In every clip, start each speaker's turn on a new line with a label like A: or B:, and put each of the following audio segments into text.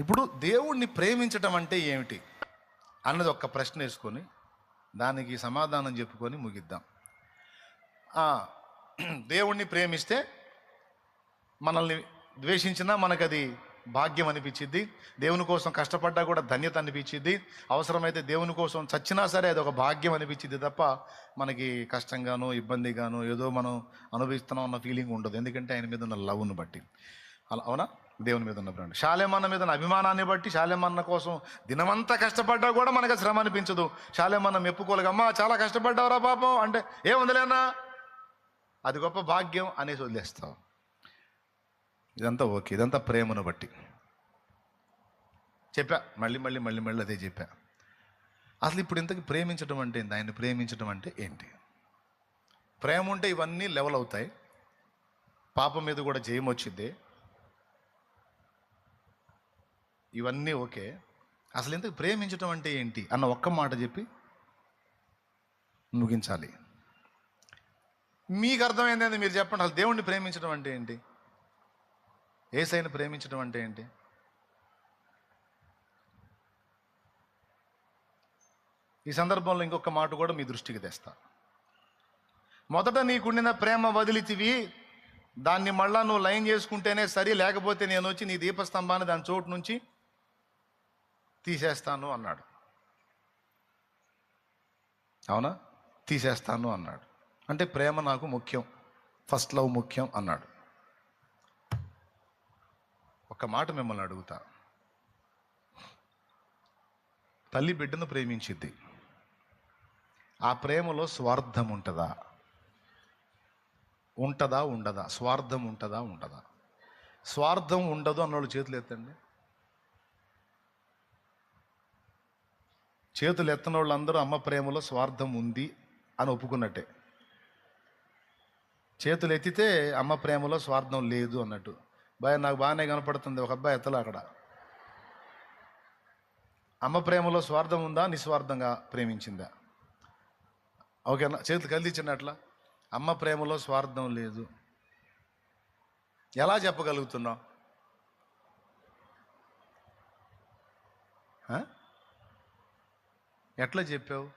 A: ఇప్పుడు దేవుణ్ణి ప్రేమించటం అంటే ఏమిటి? అన్నది ఒక్క ప్రశ్న వేసుకొని దానికి సమాధానం చెప్పుకొని ముగిద్దాం. దేవుణ్ణి ప్రేమిస్తే మనల్ని ద్వేషించినా మనకది అది భాగ్యం అనిపించింది దేవుని కోసం కష్టపడ్డా కూడా ధన్యత అనిపించిద్ది. అవసరమైతే దేవుని కోసం చచ్చినా సరే అది ఒక భాగ్యం అనిపించిద్ది తప్ప మనకి కష్టంగానో ఇబ్బందిగానో ఏదో మనం అనుభవిస్తున్నాం అన్న ఫీలింగ్ ఉండదు. ఎందుకంటే ఆయన మీద ఉన్న లవ్ను బట్టి. అలా అవునా? దేవుని మీద ఉన్న ప్రేమ శాలేమన్న మీద ఉన్న అభిమానాన్ని బట్టి శాలేమన్న కోసం దినమంతా కష్టపడ్డా కూడా మనకు శ్రమ అనిపించదు. శాలేమన్న మెప్పుకోలేక చాలా కష్టపడ్డావురా పాపం. అంటే ఏముందిలేనా అది గొప్ప భాగ్యం అనేసి వదిలేస్తాం ఇదంతా ఓకే. ఇదంతా ప్రేమను బట్టి. చెప్పా. మళ్ళీ మళ్ళీ మళ్ళీ మళ్ళీ అదే చెప్పా. అసలు ఇప్పుడు ఇంతకు ప్రేమించడం అంటే ఏంటి ఆయన ప్రేమించడం అంటే ఏంటి? ప్రేమ ఉంటే ఇవన్నీ లెవెల్ అవుతాయి. పాపం మీద కూడా జయం వచ్చింది ఇవన్నీ ఓకే. అసలు ఇంతకు ప్రేమించడం అంటే ఏంటి అన్న ఒక్క మాట చెప్పి ముగించాలి. మీకు అర్థమైందని మీరు చెప్పండి. అసలు దేవుణ్ణి ప్రేమించడం అంటే ఏంటి? ఏసైని ప్రేమించడం అంటే ఏంటి? ఈ సందర్భంలో ఇంకొక మాట కూడా మీ దృష్టికి తెస్తా. మొదట నీకుండిన ప్రేమ వదిలితివి దాన్ని మళ్ళా నువ్వు లైన్ చేసుకుంటేనే సరి లేకపోతే నేను వచ్చి నీ దీపస్తంభాన్ని దాని చోటు నుంచి తీసేస్తాను అన్నాడు. అవునా? తీసేస్తాను అన్నాడు. అంటే ప్రేమ నాకు ముఖ్యం ఫస్ట్ లవ్ ముఖ్యం అన్నాడు. ఒక మాట మిమ్మల్ని అడుగుతా. తల్లి బిడ్డను ప్రేమించిద్ది. ఆ ప్రేమలో స్వార్థం ఉంటుందా? ఉంటుందా ఉండదా? స్వార్థం ఉంటుందా ఉండదా? స్వార్థం ఉండదు అన్నోళ్ళు చేతులు ఎత్తండి. చేతులు ఎత్తన వాళ్ళందరూ అమ్మ ప్రేమలో స్వార్థం ఉంది అని ఒప్పుకున్నట్టే. చేతులు ఎత్తితే అమ్మ ప్రేమలో స్వార్థం లేదు అన్నట్టు. బాయ్ నాకు బాగానే కనపడుతుంది ఒక అబ్బాయి ఎత్తలే అక్కడ. అమ్మ ప్రేమలో స్వార్థం ఉందా నిస్వార్థంగా ప్రేమించిందా? ఓకేనా? చేతులు అట్లా. అమ్మ ప్రేమలో స్వార్థం లేదు. ఎలా చెప్పగలుగుతున్నావు? ఎట్లా చెప్పావు?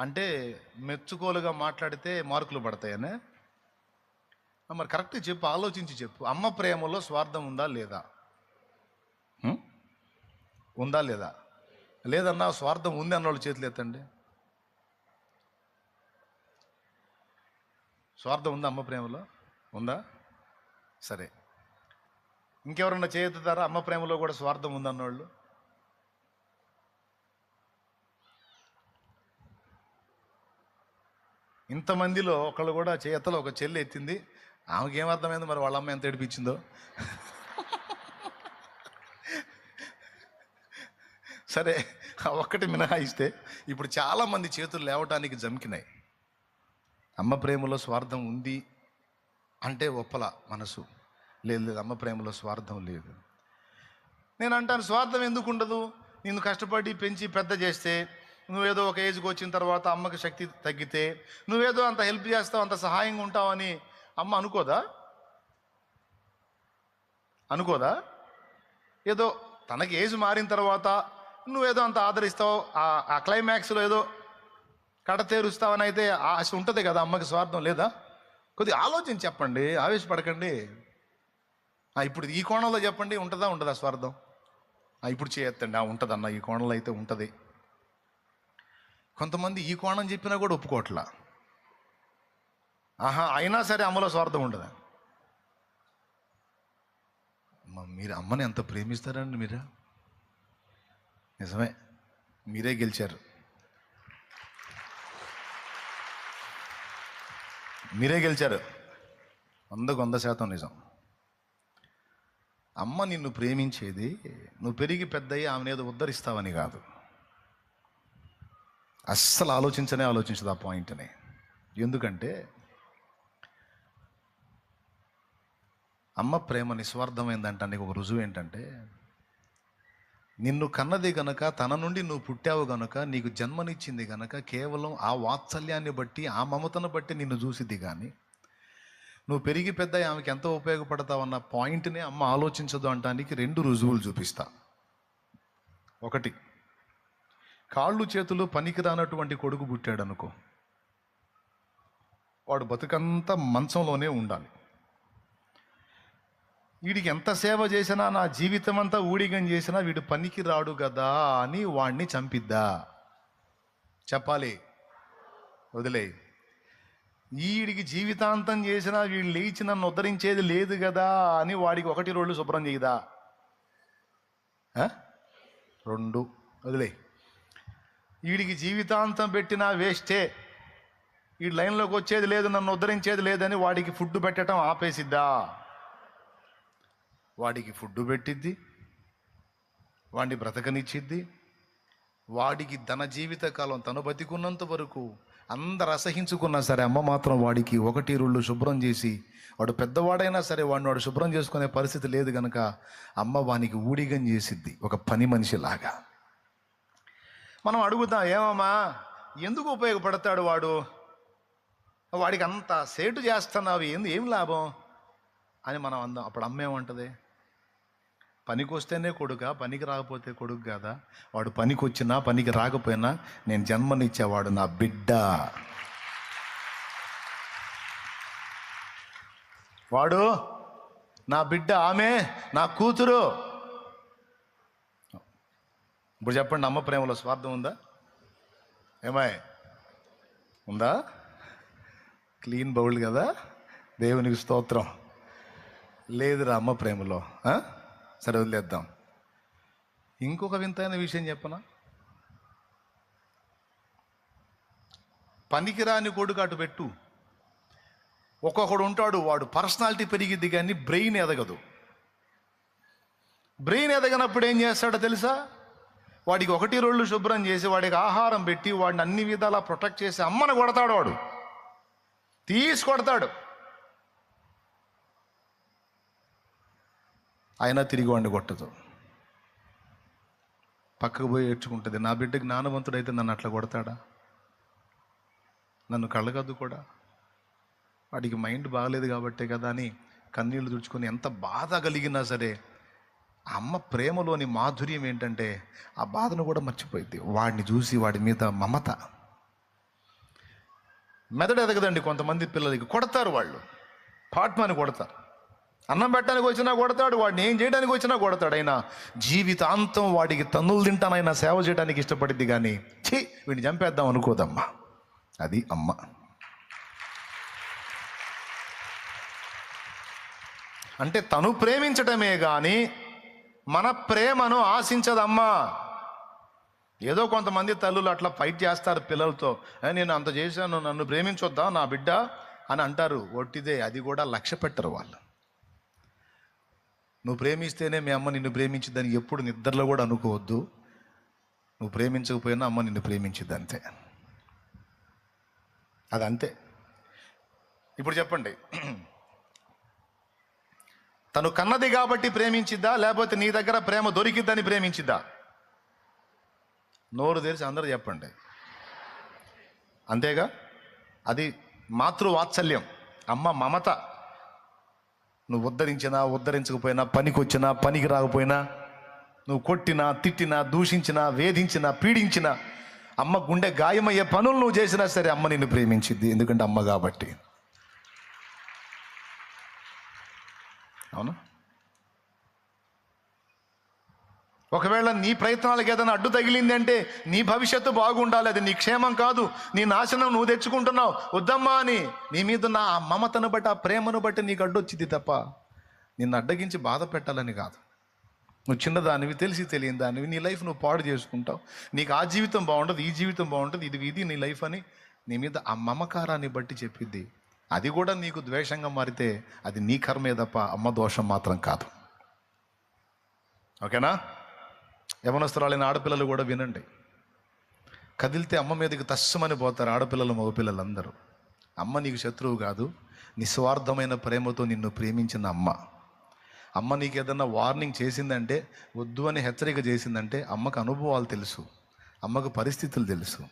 A: అంటే మెచ్చుకోలుగా మాట్లాడితే మార్కులు పడతాయనే? మరి కరెక్ట్ చెప్పు ఆలోచించి చెప్పు. అమ్మ ప్రేమలో స్వార్థం ఉందా లేదా? ఉందా లేదా? లేదన్నా స్వార్థం ఉంది అన్నోళ్ళు చేతులు ఎత్తండి. స్వార్థం ఉందా అమ్మ ప్రేమలో? ఉందా? సరే. ఇంకెవరన్నా చేతుతారా? అమ్మ ప్రేమలో కూడా స్వార్థం ఉందన్నోళ్ళు? ఇంతమందిలో ఒకళ్ళు కూడా చేతలో ఒక చెల్లి ఎత్తింది. ఆమెకి ఏం మరి వాళ్ళ అమ్మ ఎంత ఏడిపించిందో? సరే ఒక్కటి మినహాయిస్తే ఇప్పుడు చాలామంది చేతులు లేవటానికి జమికినాయి. అమ్మ ప్రేమలో స్వార్థం ఉంది అంటే ఒప్పల మనసు. లేదు లేదు అమ్మ ప్రేమలో స్వార్థం లేదు. నేను అంటాను స్వార్థం ఎందుకు ఉండదు నేను కష్టపడి పెంచి పెద్ద చేస్తే నువ్వేదో ఒక ఏజ్కి వచ్చిన తర్వాత అమ్మకి శక్తి తగ్గితే నువ్వేదో అంత హెల్ప్ చేస్తావు అంత సహాయంగా ఉంటావని అమ్మ అనుకోదా? అనుకోదా? ఏదో తనకి ఏజ్ మారిన తర్వాత నువ్వేదో అంత ఆదరిస్తావు ఆ- క్లైమాక్స్లో ఏదో కడతేరుస్తావని అయితే ఆశ ఉంటుంది కదా అమ్మకి స్వార్థం లేదా? కొద్దిగా ఆలోచించి చెప్పండి ఆవేశపడకండి. ఇప్పుడు ఈ కోణంలో చెప్పండి ఉంటుందా ఉండదా స్వార్థం? ఇప్పుడు చేయొద్దండి ఆ ఉంటుందన్న ఈ కోణంలో అయితే ఉంటుంది. కొంతమంది ఈ కోణం చెప్పినా కూడా ఒప్పుకోవట్లా. ఆహా అయినా సరే అమ్మలో స్వార్థం ఉండదా? మీరు అమ్మని ఎంత ప్రేమిస్తారండి మీరు? నిజమే మీరే గెలిచారు. మీరే గెలిచారు. వందకు వంద శాతం నిజం. అమ్మ నిన్ను ప్రేమించేది నువ్వు పెరిగి పెద్దయ్యి ఆమె ఏదో ఉద్ధరిస్తావని కాదు. అస్సలు ఆలోచించనే ఆలోచించదు ఆ పాయింట్ని. ఎందుకంటే అమ్మ ప్రేమ నిస్వార్థమైందంటే నీకు ఒక రుజువు ఏంటంటే నిన్ను కన్నది గనక తన నుండి నువ్వు పుట్టావు గనక నీకు జన్మనిచ్చింది గనక కేవలం ఆ వాత్సల్యాన్ని బట్టి ఆ మమతను బట్టి నిన్ను చూసిద్ది కానీ నువ్వు పెరిగి పెద్ద ఆమెకి ఎంతో ఉపయోగపడతావు అన్న పాయింట్ని అమ్మ ఆలోచించదు అంటానికి రెండు రుజువులు చూపిస్తా. ఒకటి కాళ్ళు చేతులు పనికిరానటువంటి కొడుకు పుట్టాడు అనుకో వాడు బతుకంతా మంచంలోనే ఉండాలి. వీడికి ఎంత సేవ చేసినా నా జీవితం అంతా ఊడిగం చేసినా వీడు పనికి రాడు కదా అని వాణ్ణి చంపిద్దా? చెప్పాలి. వదిలే. వీడికి జీవితాంతం చేసినా వీడు లేచి నన్ను ఉద్ధరించేది లేదు కదా అని వాడికి ఒకటి రోడ్లు శుభ్రం చేయదా? రెండు. వదిలే. వీడికి జీవితాంతం పెట్టినా వేస్టే. ఈ లైన్లోకి వచ్చేది లేదు నన్ను ఉద్ధరించేది లేదని వాడికి ఫుడ్ పెట్టడం ఆపేసిద్దా? వాడికి ఫుడ్ పెట్టిద్ది వాడిని బ్రతకనిచ్చిద్ది వాడికి ధన జీవితకాలం తను బతికున్నంత వరకు అందరు అసహించుకున్నా సరే అమ్మ మాత్రం వాడికి ఒకటి రెండు శుభ్రం చేసి వాడు పెద్దవాడైనా సరే వాడిని వాడు శుభ్రం చేసుకునే పరిస్థితి లేదు కనుక అమ్మ వానికి ఊడిగం చేసిద్ది ఒక పని మనిషిలాగా. మనం అడుగుతాం ఏమమ్మా ఎందుకు ఉపయోగపడతాడు వాడు? వాడికి అంత సేటు చేస్తున్నావు ఏంది ఏం లాభం? అని మనం అందాం. అప్పుడు అమ్మ ఏమంటది? పనికి వస్తేనే కొడుక పనికి రాకపోతే కొడుకు కాదా? వాడు పనికి వచ్చినా పనికి రాకపోయినా నేను జన్మనిచ్చేవాడు నా బిడ్డ. వాడు నా బిడ్డ ఆమె నా కూతురు ఇప్పుడు చెప్పండి అమ్మ ప్రేమలో స్వార్థం ఉందా? ఏమాయ్ ఉందా? క్లీన్ బౌల్ కదా? దేవునికి స్తోత్రం. లేదురా అమ్మ ప్రేమలో సరే వదిలేద్దాం. ఇంకొక వింతైన విషయం చెప్పనా? పనికిరాని కొడుకు అటు పెట్టు. ఒక్కొక్కడు ఉంటాడు వాడు పర్సనాలిటీ పెరిగిద్ది కానీ బ్రెయిన్ ఎదగదు. బ్రెయిన్ ఎదగనప్పుడు ఏం చేస్తాడో తెలుసా? వాడికి ఒకటి రోళ్ళు శుభ్రం చేసి వాడికి ఆహారం పెట్టి వాడిని అన్ని విధాలా ప్రొటెక్ట్ చేసి అమ్మను కొడతాడు వాడు. తీసి కొడతాడు. అయినా తిరిగి వాడిని కొట్టదు. పక్కకు పోయి ఏడ్చుకుంటుంది. నా బిడ్డ జ్ఞానవంతుడైతే నన్ను అట్లా కొడతాడా? నన్ను కళ్ళగద్దు కూడా? వాడికి మైండ్ బాగలేదు కాబట్టే కదా అని కన్నీళ్ళు తుడుచుకొని ఎంత బాధ కలిగినా సరే ఆ అమ్మ ప్రేమలోని మాధుర్యం ఏంటంటే ఆ బాధను కూడా మర్చిపోయింది వాడిని చూసి వాడి మీద మమత. మెదడు ఎదగదండి కొంతమంది పిల్లలకి. కొడతారు వాళ్ళు. పాట్మని కొడతారు. అన్నం పెట్టడానికి వచ్చినా కొడతాడు వాడిని ఏం చేయడానికి వచ్చినా కొడతాడు. అయినా జీవితాంతం వాడికి తన్నులు తింటానైనా సేవ చేయడానికి ఇష్టపడిద్ది కానీ ఛీ వీడిని చంపేద్దాం అనుకోదమ్మా. అది అమ్మ. అంటే తను ప్రేమించటమే కానీ మన ప్రేమను ఆశించదమ్మా. ఏదో కొంతమంది తల్లులు అట్లా ఫైట్ చేస్తారు పిల్లలతో. నేను అంత చేశాను నన్ను ప్రేమించొద్దా నా బిడ్డ అని అంటారు. ఒట్టిదే అది కూడా లక్ష్య పెట్టరు వాళ్ళు. నువ్వు ప్రేమిస్తేనే మీ అమ్మ నిన్ను ప్రేమించిద్దని ఎప్పుడు నిద్రలో కూడా అనుకోవద్దు. నువ్వు ప్రేమించకపోయినా అమ్మ నిన్ను ప్రేమించిద్ది అంతే. అది అంతే ఇప్పుడు చెప్పండి. తను కన్నది కాబట్టి ప్రేమించిద్దా? లేకపోతే నీ దగ్గర ప్రేమ దొరికిద్దని ప్రేమించిద్దా? నోరు తెరిచి అందరూ చెప్పండి. అంతేగా? అది మాతృవాత్సల్యం. అమ్మ మమత. నువ్వు ఉద్ధరించినా ఉద్ధరించకపోయినా పనికి వచ్చినా పనికి రాకపోయినా నువ్వు కొట్టినా తిట్టినా దూషించినా వేధించినా పీడించినా అమ్మ గుండె గాయమయ్యే పనులు నువ్వు చేసినా సరే అమ్మ నిన్ను ప్రేమించిద్ది. ఎందుకంటే అమ్మ కాబట్టి. అవునా? ఒకవేళ నీ ప్రయత్నాలకు ఏదైనా అడ్డు తగిలింది అంటే నీ భవిష్యత్తు బాగుండాలి అది నీ క్షేమం కాదు. నీ నాశనం నువ్వు తెచ్చుకుంటున్నావు. వద్దమ్మా అని నీ మీద ఉన్న ఆ మమతను బట్టి ఆ ప్రేమను బట్టి నీకు అడ్డు వచ్చింది తప్ప నిన్ను అడ్డగించి బాధ పెట్టాలని కాదు. నువ్వు చిన్నదానివి తెలిసి తెలియని దానివి నీ లైఫ్ నువ్వు పాడు చేసుకుంటావు. నీకు ఆ జీవితం బాగుంటుంది ఈ జీవితం బాగుంటుంది ఇది ఇది నీ లైఫ్ అని నీ మీద ఆ మమకారాన్ని బట్టి చెప్పిద్ది. అది కూడా నీకు ద్వేషంగా మారితే అది నీ కర్మే తప్ప అమ్మ దోషం మాత్రం కాదు. ఓకేనా? యమనస్తురాలైన ఆడపిల్లలు కూడా వినండి. కదిలితే అమ్మ మీదకి తస్సమని పోతారు ఆడపిల్లలు మగపిల్లలు అందరూ అమ్మ నీకు శత్రువు కాదు నిస్వార్థమైన ప్రేమతో నిన్ను ప్రేమించిన అమ్మ. అమ్మ నీకు ఏదన్నా వార్నింగ్ చేసిందంటే వద్దు అని హెచ్చరిక చేసిందంటే అమ్మకు అనుభవాలు తెలుసు అమ్మకు పరిస్థితులు తెలుసు.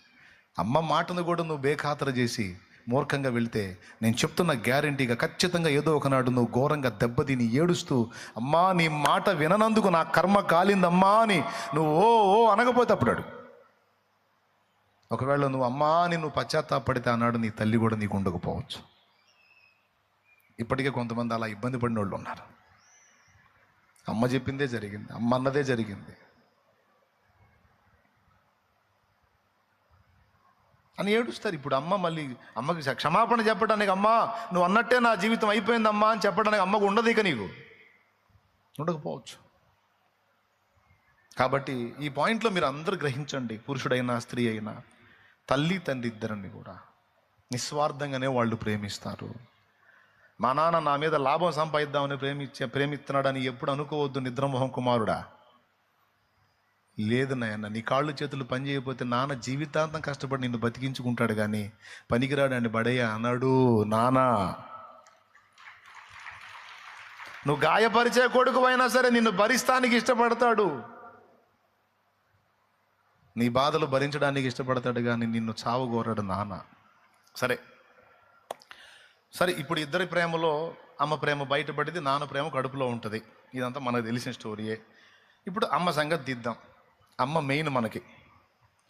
A: అమ్మ మాటను కూడా నువ్వు బేఖాతర చేసి మూర్ఖంగా వెళ్తే నేను చెప్తున్న గ్యారంటీగా ఖచ్చితంగా ఏదో ఒకనాడు నువ్వు ఘోరంగా దెబ్బతిని ఏడుస్తూ అమ్మా నీ మాట విననందుకు నా కర్మ కాలిందమ్మా అని నువ్వు ఓ ఓ అనకపోతే అప్పుడాడు ఒకవేళ నువ్వు అమ్మా అని నువ్వు పశ్చాత్తాపడితే అన్నాడు నీ తల్లి కూడా నీకు ఉండకపోవచ్చు. ఇప్పటికే కొంతమంది అలా ఇబ్బంది పడిన వాళ్ళు ఉన్నారు. అమ్మ చెప్పిందే జరిగింది అమ్మ అన్నదే జరిగింది. అని ఏడుస్తారు. ఇప్పుడు అమ్మ మళ్ళీ అమ్మకి క్షమాపణ చెప్పడానికి అమ్మ నువ్వు అన్నట్టే నా జీవితం అయిపోయిందమ్మా అని చెప్పడానికి అమ్మకు ఉండదు ఇక నీకు. ఉండకపోవచ్చు. కాబట్టి ఈ పాయింట్లో మీరు అందరూ గ్రహించండి పురుషుడైనా స్త్రీ అయినా తల్లి తండ్రి ఇద్దరిని కూడా. నిస్వార్థంగానే వాళ్ళు ప్రేమిస్తారు. మా నాన్న నా మీద లాభం సంపాదిద్దామని ప్రేమించే ప్రేమిస్తున్నాడని ఎప్పుడు అనుకోవద్దు నిద్రమోహం కుమారుడా. లేదు నాయన నీ కాళ్ళు చేతులు పని చేయకపోతే నాన్న జీవితాంతం కష్టపడి నిన్ను బతికించుకుంటాడు కానీ పనికిరాడు అని బడయ్య అన్నాడు నానా. నువ్వు గాయపరిచే కొడుకు అయినా సరే నిన్ను భరిస్తానికి ఇష్టపడతాడు. నీ బాధలు భరించడానికి ఇష్టపడతాడు కానీ నిన్ను చావు కోరాడు నాన్న. సరే. సరే ఇప్పుడు ఇద్దరి ప్రేమలో అమ్మ ప్రేమ బయటపడింది నాన్న ప్రేమ కడుపులో ఉంటుంది. ఇదంతా మనకు తెలిసిన స్టోరీయే. ఇప్పుడు అమ్మ సంగతి దిద్దాం అమ్మ మెయిన్ మనకి.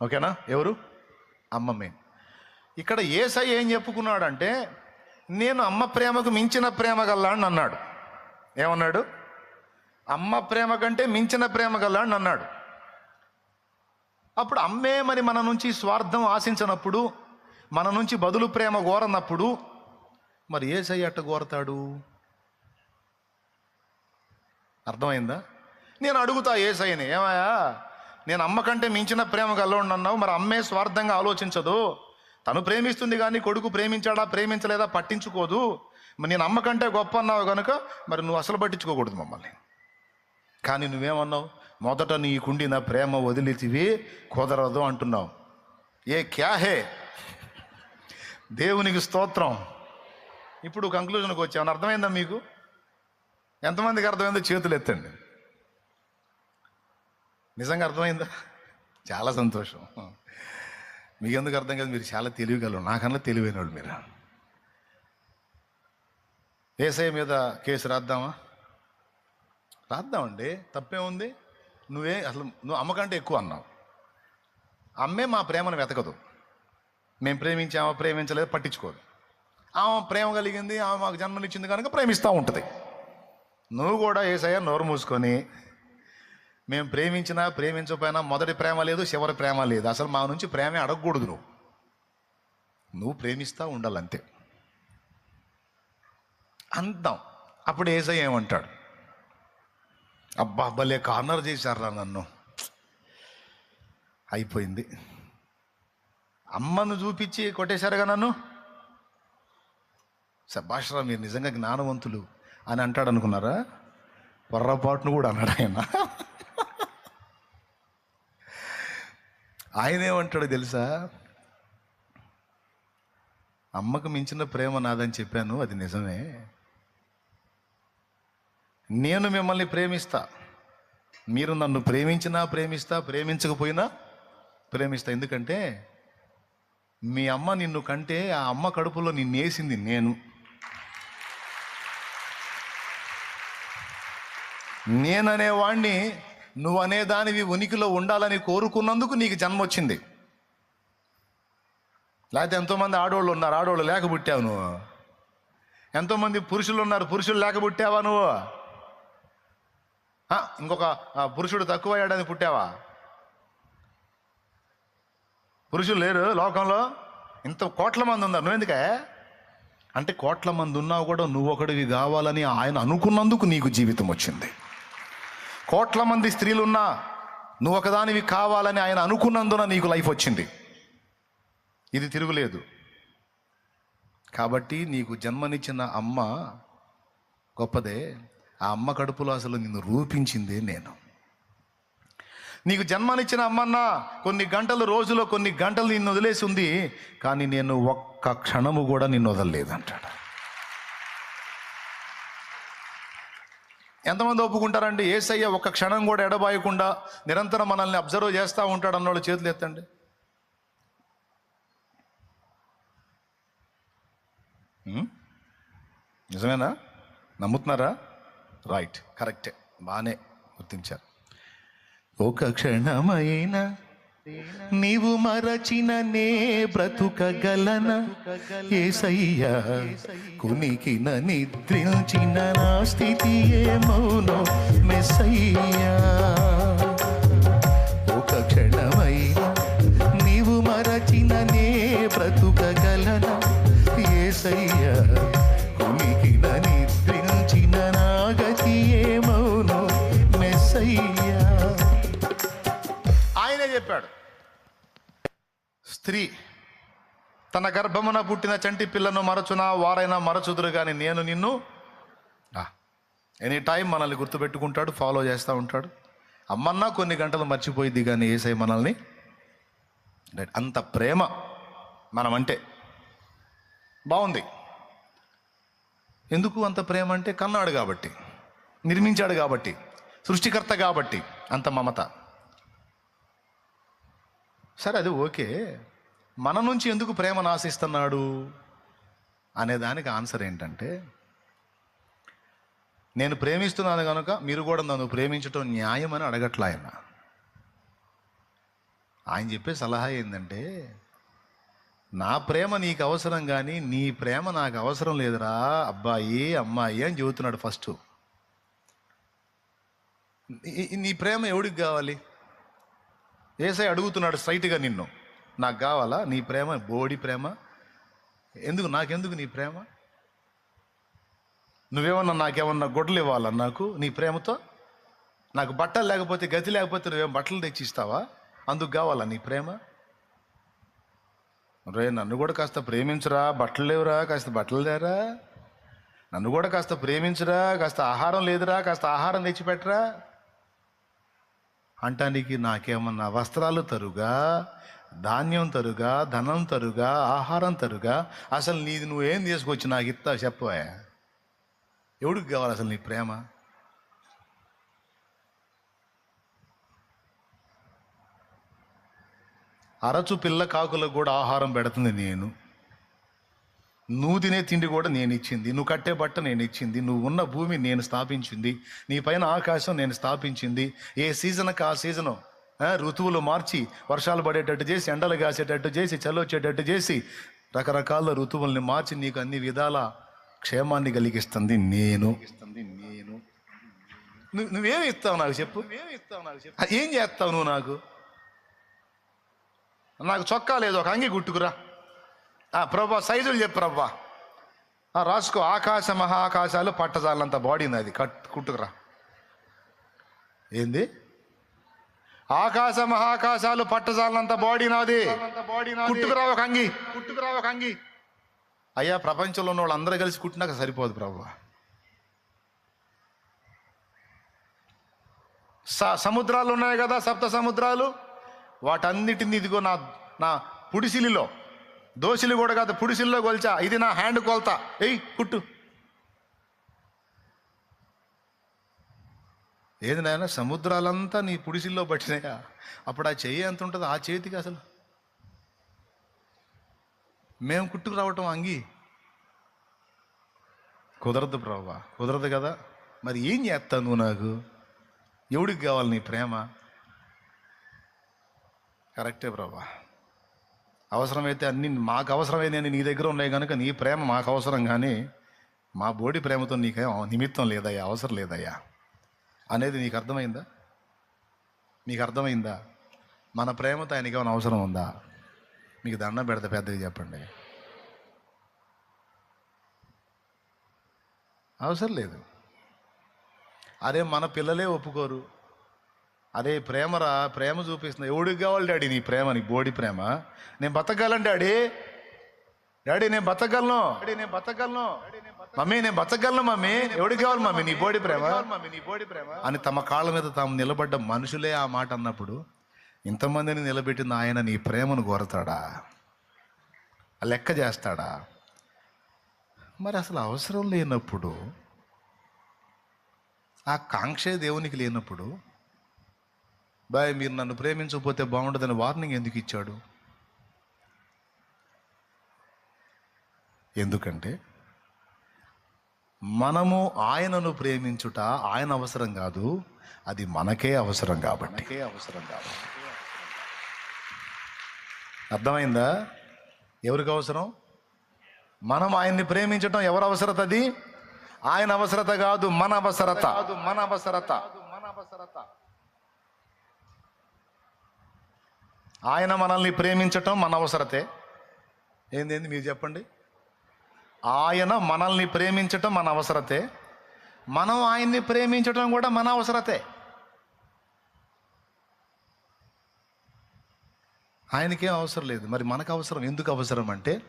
A: ఓకేనా? ఎవరు? అమ్మ మెయిన్ ఇక్కడ ఏసై ఏం చెప్పుకున్నాడంటే నేను అమ్మ ప్రేమకు మించిన ప్రేమ అని అన్నాడు. ఏమన్నాడు? అమ్మ ప్రేమ కంటే మించిన ప్రేమ అని అన్నాడు. అప్పుడు అమ్మే మరి మన నుంచి స్వార్థం ఆశించినప్పుడు మన నుంచి బదులు ప్రేమ కోరనప్పుడు మరి ఏసై అట్ట కోరతాడు? అర్థమైందా? నేను అడుగుతా ఏసైని ఏమయ్యా నేను అమ్మ కంటే మించిన ప్రేమ గల్లోండి అన్నావు. మరి అమ్మే స్వార్థంగా ఆలోచించదు. తను ప్రేమిస్తుంది కానీ కొడుకు ప్రేమించాడా ప్రేమించలేదా పట్టించుకోదు. మరి నేను అమ్మ కంటే గొప్ప అన్నావు కనుక మరి నువ్వు అసలు పట్టించుకోకూడదు మమ్మల్ని. కానీ నువ్వేమన్నావు? మొదట నీకుండిన ప్రేమ వదిలితివి కుదరదు అంటున్నావు. ఏ క్యాహే దేవునికి స్తోత్రం. ఇప్పుడు కంక్లూజన్కి వచ్చామని అర్థమైందా మీకు? ఎంతమందికి అర్థమైందో చేతులు ఎత్తండి. నిజంగా అర్థమైందా? చాలా సంతోషం. మీకెందుకు అర్థం కాదు? మీరు చాలా తెలివిగలరు నాకన్నా తెలివైన వాళ్ళు మీరు? ఏసఐ మీద కేసు రాద్దామా? రాద్దామండి. తప్పే ఉంది నువ్వే అసలు నువ్వు అమ్మకంటే ఎక్కువ అన్నావు. అమ్మే మా ప్రేమను వెతకదు. మేము ప్రేమించామా ప్రేమించలేదు? పట్టించుకోదు. ఆమె ప్రేమ కలిగింది ఆమె మాకు జన్మనిచ్చింది కనుక ప్రేమిస్తూ ఉంటుంది. నువ్వు కూడా ఏసయ్య నోరు మూసుకొని మేము ప్రేమించినా ప్రేమించకపోయినా మొదటి ప్రేమ లేదు చివరి ప్రేమ లేదు. అసలు మా నుంచి ప్రేమే అడగకూడదు నువ్వు. నువ్వు ప్రేమిస్తూ ఉండాలంతే. అందాం అప్పుడు ఏసై ఏమంటాడు? అబ్బా భలే కార్నర్ చేశారా నన్ను. అయిపోయింది. అమ్మను చూపించి కొట్టేశారుగా నన్ను? సభాషరా మీరు నిజంగా జ్ఞానవంతులు అని అంటాడు అనుకున్నారా పొర్రపాటును కూడా అన్నాడు ఆయన. ఆయన ఏమంటాడో తెలుసా? అమ్మకు మించిన ప్రేమ నాదని చెప్పాను అది నిజమే. నేను మిమ్మల్ని ప్రేమిస్తా. మీరు నన్ను ప్రేమించినా ప్రేమిస్తా ప్రేమించకపోయినా ప్రేమిస్తా. ఎందుకంటే మీ అమ్మ నిన్ను కంటే ఆ అమ్మ కడుపులో నిన్నేసింది నేను. నేననేవాణ్ణి నువ్వు అనేదానివి ఉనికిలో ఉండాలని కోరుకున్నందుకు నీకు జన్మ వచ్చింది లేకపోతే ఎంతోమంది ఆడవాళ్ళు ఉన్నారు ఆడవాళ్ళు లేకపుట్టావు నువ్వు. ఎంతోమంది పురుషులు ఉన్నారు పురుషులు లేక పుట్టావా నువ్వు? ఇంకొక పురుషుడు తక్కువ అయ్యాడని పుట్టావా? పురుషులు లేరు లోకంలో? ఇంత కోట్ల మంది ఉన్నారు నువ్వెందుకే? అంటే కోట్ల మంది ఉన్నావు కూడా నువ్వు ఒకడివి కావాలని ఆయన అనుకున్నందుకు నీకు జీవితం వచ్చింది కోట్ల మంది స్త్రీలున్నా నువ్వు ఒకదానివి కావాలని ఆయన అనుకున్నందున నీకు లైఫ్ వచ్చింది. ఇది తిరుగులేదు. కాబట్టి నీకు జన్మనిచ్చిన అమ్మ గొప్పదే. ఆ అమ్మ కడుపులో అసలు నిన్ను రూపించిందే నేను. నీకు జన్మనిచ్చిన అమ్మన్న కొన్ని గంటలు రోజులో కొన్ని గంటలు నిన్ను వదిలేసి ఉంది. కానీ నేను ఒక్క క్షణము కూడా నిన్ను వదలలేదు ఎంతమంది ఒప్పుకుంటారండి? ఏసయ్య ఒక్క క్షణం కూడా ఎడబాయకుండా నిరంతరం మనల్ని అబ్జర్వ్ చేస్తూ ఉంటాడు అన్నోళ్ళు చేతులు ఎత్తండి. నిజమేనా? నమ్ముతున్నారా? రైట్ కరెక్టే. బాగానే గుర్తించారు. ఒక క్షణమైన నీవు మరచిన నే బ్రతుకగలన? ఏసయ్యా కునికిన నిద్రించిన నా స్థితి ఏమౌనో మెస్సయ్యా. స్త్రీ తన గర్భమున పుట్టిన చంటి పిల్లను మరచునా? వారైనా మరచుదురు కానీ నేను నిన్ను ఎనీ టైం మనల్ని గుర్తుపెట్టుకుంటాడు ఫాలో చేస్తూ ఉంటాడు. అమ్మన్నా కొన్ని గంటలు మర్చిపోయిద్ది కానీ ఏసై మనల్ని. అంత ప్రేమ మనమంటే బాగుంది. ఎందుకు అంత ప్రేమ అంటే కన్నాడు కాబట్టి నిర్మించాడు కాబట్టి సృష్టికర్త కాబట్టి అంత మమత. సరే అది ఓకే. మన నుంచి ఎందుకు ప్రేమను ఆశిస్తున్నాడు అనే దానికి ఆన్సర్ ఏంటంటే నేను ప్రేమిస్తున్నాను కనుక మీరు కూడా నన్ను ప్రేమించటం న్యాయం అని అడగట్లా ఆయన. ఆయన చెప్పే సలహా ఏంటంటే నా ప్రేమ నీకు అవసరం కానీ నీ ప్రేమ నాకు అవసరం లేదురా అబ్బాయి అమ్మాయి అని చెబుతున్నాడు ఫస్ట్. నీ- నీ ప్రేమ ఎవడికి కావాలి? ఏసై అడుగుతున్నాడు స్ట్రైట్గా నిన్ను. నాకు కావాలా? నీ ప్రేమ? బోడి ప్రేమ? ఎందుకు? నాకెందుకు నీ ప్రేమ? నువ్వేమన్నా నాకేమన్నా గొడ్డలు ఇవ్వాలా నాకు? నీ ప్రేమతో? నాకు బట్టలు లేకపోతే గతి లేకపోతే నువ్వేం బట్టలు తెచ్చి ఇస్తావా అందుకు కావాలా నీ ప్రేమ? రే నన్ను కూడా కాస్త ప్రేమించరా. బట్టలు లేవురా కాస్త బట్టలు లేరా నన్ను కూడా కాస్త ప్రేమించురా. కాస్త ఆహారం లేదురా కాస్త ఆహారం తెచ్చిపెట్టరా. అంటానికి నాకేమన్నా వస్త్రాలు తరుగా? ధాన్యం తరుగా ధనం తరుగా ఆహారం తరుగా. అసలు నీది నువ్వేం తీసుకొచ్చి నాకు ఇస్తా చెప్పవా ఎవడికి కావాలి అసలు నీ ప్రేమ? అరచు పిల్ల కాకులకు కూడా ఆహారం పెడుతుంది నేను. నువ్వు తినే తిండి కూడా నేను ఇచ్చింది. నువ్వు కట్టే బట్ట నేను ఇచ్చింది. నువ్వు ఉన్న భూమి నేను స్థాపించింది. నీ పైన ఆకాశం నేను స్థాపించింది. ఏ సీజన్కి ఆ సీజను ఋతువులు మార్చి వర్షాలు పడేటట్టు చేసి ఎండలు కాసేటట్టు చేసి చలి వచ్చేటట్టు చేసి రకరకాల ఋతువుల్ని మార్చి నీకు అన్ని విధాల క్షేమాన్ని కలిగిస్తుంది నేను. నేను. నువ్వు నువ్వేమి ఇస్తావు నాకు చెప్పు. ఇస్తావు నాకు చెప్పు. ఏం చేస్తావు నువ్వు నాకు? నాకు చొక్కా లేదు ఒక అంగి గుట్టుకురా ఆ, ప్రభా సైజులు చెప్పు ప్రభా. ఆ, రాసుకో ఆకాశ మహాకాశాలు పట్టజాలంత బాడీ అది కట్ కుట్టుకురా. ఏంది? ఆకాశ మహాకాశాలు పట్టజాలంత బాడీ నాది. కుట్టుకురా ఒక అంగి. కుట్టుకురా ఒక అంగి. అయ్యా ప్రపంచంలో ఉన్న వాళ్ళందరూ కలిసి కుట్టినాక సరిపోదు ప్రభు. స సముద్రాలు ఉన్నాయి కదా సప్త సముద్రాలు. వాటన్నిటిని ఇదిగో నా నా పుడిసిలిలో. దోసిలి కూడా కాదు పుడిసిల్లో కొల్చా. ఇది నా హ్యాండ్ కొలత. ఎయ్ కుట్టు. ఏది నాయన సముద్రాలంతా నీ పుడిసిల్లో పట్టినాయా? అప్పుడు ఆ చెయ్యి ఎంత ఉంటుంది ఆ చేతికి అసలు. మేము కుట్టుకు రావటం అంగి. కుదరదు ప్రభా కుదరదు కదా. మరి ఏం చేస్తావు నువ్వు నాకు? ఎవడికి కావాలి నీ ప్రేమ? కరెక్టే ప్రభా అవసరమైతే అన్ని మాకు అవసరమైన నీ దగ్గర ఉన్నాయి కనుక నీ ప్రేమ మాకు అవసరం కానీ మా బోడి ప్రేమతో నీకేం నిమిత్తం లేదయ్యా అవసరం లేదయ్యా. అనేది నీకు అర్థమైందా? మీకు అర్థమైందా? మన ప్రేమతో ఆయనకి ఏమైనా అవసరం ఉందా? మీకు దండం పెడతా పెద్దది చెప్పండి. అవసరం లేదు. అదే మన పిల్లలే ఒప్పుకోరు. అదే ప్రేమరా ప్రేమ చూపిస్తుంది. ఎవడికి కావాలి డాడీ నీ ప్రేమ? నీ బోడి ప్రేమ? నేను బతకాలని డాడీ. డాడీ నేను బతకగలను. డాడీ నేను బతకగలను. మమ్మీ నేను బతకగలను మమ్మీ. ఎవడికి కావాలి మమ్మీ? నీ బోడి ప్రేమ? మమ్మీ? నీ బోడి ప్రేమ? అని తమ కాళ్ళ మీద తాము నిలబడ్డ మనుషులే ఆ మాట అన్నప్పుడు ఇంతమందిని నిలబెట్టిన ఆయన నీ ప్రేమను కోరతాడా? లెక్క చేస్తాడా? మరి అసలు అవసరం లేనప్పుడు ఆ కాంక్షే దేవునికి లేనప్పుడు బాయ్ మీరు నన్ను ప్రేమించకపోతే బాగుండదని వార్నింగ్ ఎందుకు ఇచ్చాడు? ఎందుకంటే మనము ఆయనను ప్రేమించుట ఆయన అవసరం కాదు అది మనకే అవసరం కాబట్టి. అవసరం కాబట్టి. అర్థమైందా? ఎవరికి అవసరం? మనం ఆయన్ని ప్రేమించటం ఎవరి అవసరత అది? ఆయన అవసరత కాదు మన అవసరత. కాదు మన అవసరత. మన అవసరత ఆయన మనల్ని ప్రేమించటం మన అవసరతే. ఏందేంది మీరు చెప్పండి. ఆయన మనల్ని ప్రేమించటం మన అవసరతే. మనం ఆయన్ని ప్రేమించటం కూడా మన అవసరతే. ఆయనకేం అవసరం లేదు. మరి మనకు అవసరం ఎందుకు అవసరం అంటే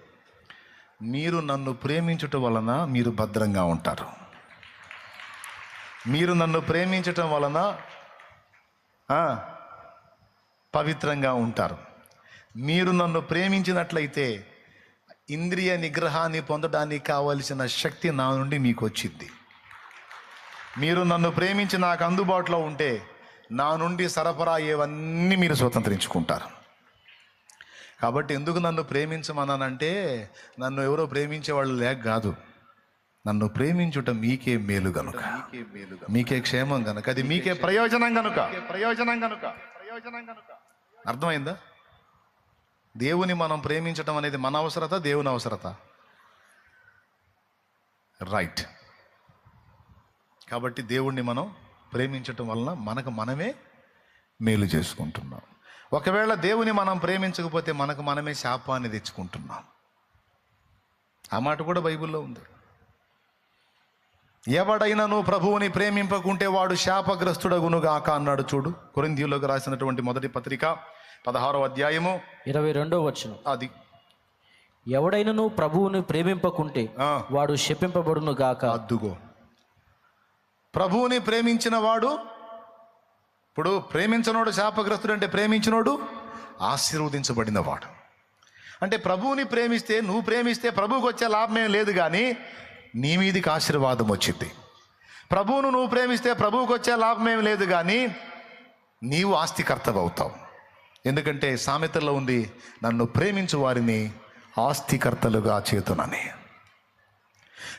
A: మీరు నన్ను ప్రేమించటం వలన మీరు భద్రంగా ఉంటారు. మీరు నన్ను ప్రేమించటం వలన పవిత్రంగా ఉంటారు. మీరు నన్ను ప్రేమించినట్లయితే ఇంద్రియ నిగ్రహాన్ని పొందడానికి కావలసిన శక్తి నా నుండి మీకు వచ్చింది. మీరు నన్ను ప్రేమించి నాకు అందుబాటులో ఉంటే నా నుండి సరఫరా అయ్యేవన్నీ మీరు స్వతంత్రించుకుంటారు. కాబట్టి ఎందుకు నన్ను ప్రేమించమన్నానంటే నన్ను ఎవరో ప్రేమించేవాళ్ళు లేక కాదు. నన్ను ప్రేమించుట మీకే మేలు గనుక. మీకే క్షేమం గనుక. అది మీకే ప్రయోజనం గనుక. ప్రయోజనం గనుక. ప్రయోజనం గనుక. అర్థమైందా? దేవుని మనం ప్రేమించటం అనేది మన అవసరత దేవుని అవసరత. రైట్ కాబట్టి దేవుణ్ణి మనం ప్రేమించటం వలన మనకు మనమే మేలు చేసుకుంటున్నాం. ఒకవేళ దేవుని మనం ప్రేమించకపోతే మనకు మనమే శాపాన్ని తెచ్చుకుంటున్నాం. ఆ మాట కూడా బైబిల్లో ఉంది. ఎవడైనను ప్రభువుని ప్రేమింపకుంటే వాడు శాపగ్రస్తుడగునుగాక అన్నాడు చూడు. కొరిందీయులకు రాసినటువంటి మొదటి పత్రిక పదహారో అధ్యాయము
B: ఇరవై రెండో వచనం.
A: అది.
B: ఎవడైనను ప్రభువుని ప్రేమింపకుంటే వాడు శపింపబడును గాక.
A: అద్దుగో. ప్రభువుని ప్రేమించిన వాడు ఇప్పుడు ప్రేమించనోడు శాపగ్రస్తుడు అంటే ప్రేమించినోడు ఆశీర్వదించబడిన వాడు. అంటే ప్రభువుని ప్రేమిస్తే నువ్వు ప్రేమిస్తే ప్రభువుకి వచ్చే లాభం ఏం లేదు కానీ నీ మీదికి ఆశీర్వాదం వచ్చింది. ప్రభువును నువ్వు ప్రేమిస్తే ప్రభువుకి వచ్చే లాభం ఏం లేదు కానీ నీవు ఆస్తికర్తవు అవుతావు. ఎందుకంటే సామెతల్లో ఉంది నన్ను ప్రేమించు వారిని ఆస్తికర్తలుగా చేతునని.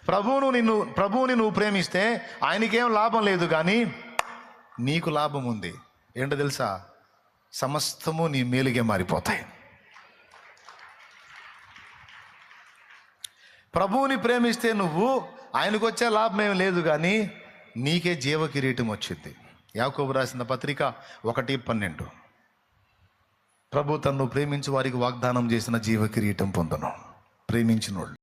A: ప్రభువును నిన్ను ప్రభువుని నువ్వు ప్రేమిస్తే ఆయనకేం లాభం లేదు కానీ నీకు లాభం ఉంది. ఏంటో తెలుసా? సమస్తము నీ మేలుగే మారిపోతాయి. ప్రభువుని ప్రేమిస్తే నువ్వు ఆయనకు వచ్చే లాభం ఏం లేదు కానీ నీకే జీవ కిరీటం వచ్చింది. యాకోబు రాసిన పత్రిక ఒకటి పన్నెండు. ప్రభు తన్ను ప్రేమించి వారికి వాగ్దానం చేసిన జీవ కిరీటం పొందను. ప్రేమించినోళ్ళు.